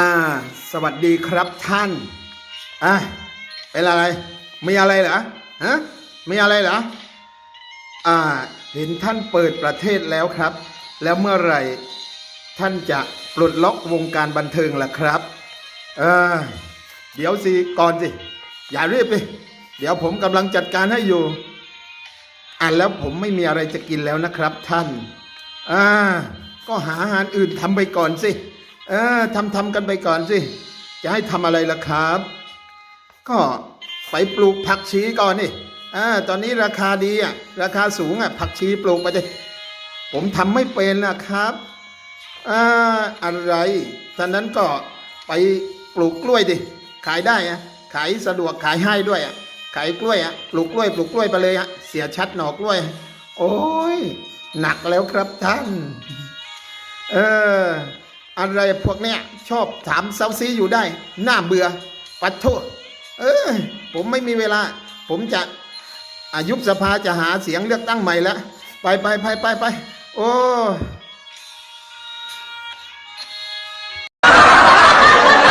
อ่า สวัสดีครับท่าน อะเป็นอะไร มีอะไรเหรอ ฮะ มีอะไรเหรอ อ่า เห็นท่านเปิดประเทศแล้วครับ แล้วเมื่อไหร่ ท่านจะปลดล็อกวงการบันเทิงล่ะครับ เออ เดี๋ยวสิ ก่อนสิ อย่ารีบไปเดี๋ยวผมกำลังจัดการให้อยู่ อ่านแล้วผมไม่มีอะไรจะกินแล้วนะครับท่าน อ่า ก็หาอาหารอื่นทำไปก่อนสิ เออทำทำกันไปก่อนสิ จะให้ทำอะไรล่ะครับ ก็ไปปลูกผักชีก่อนนี่อ่าตอนนี้ราคาดีอะ ราคาสูงอะ ผักชีปลูกไปดิผมทำไม่เป็นนะครับอ่าอะไรตอนนั้นก็ไปปลูกกล้วยดิ ขายได้อะ ขายสะดวกขายให้ด้วยอะ ขายกล้วยอะ ปลูกกล้วย ปลูกกล้วยไปเลยอะ เสียชัดหน่อกล้วย โอ้ย หนักแล้วครับท่าน เออ อะไรพวกเนี้ยชอบถามเซาซีอยู่ได้หน้าเบื่อ ปัดโทษเออผมไม่มีเวลา ผมจะอายุบสภาจะหาเสียงเลือกตั้งใหม่แล้ว ไปไปไปไปไปโอ้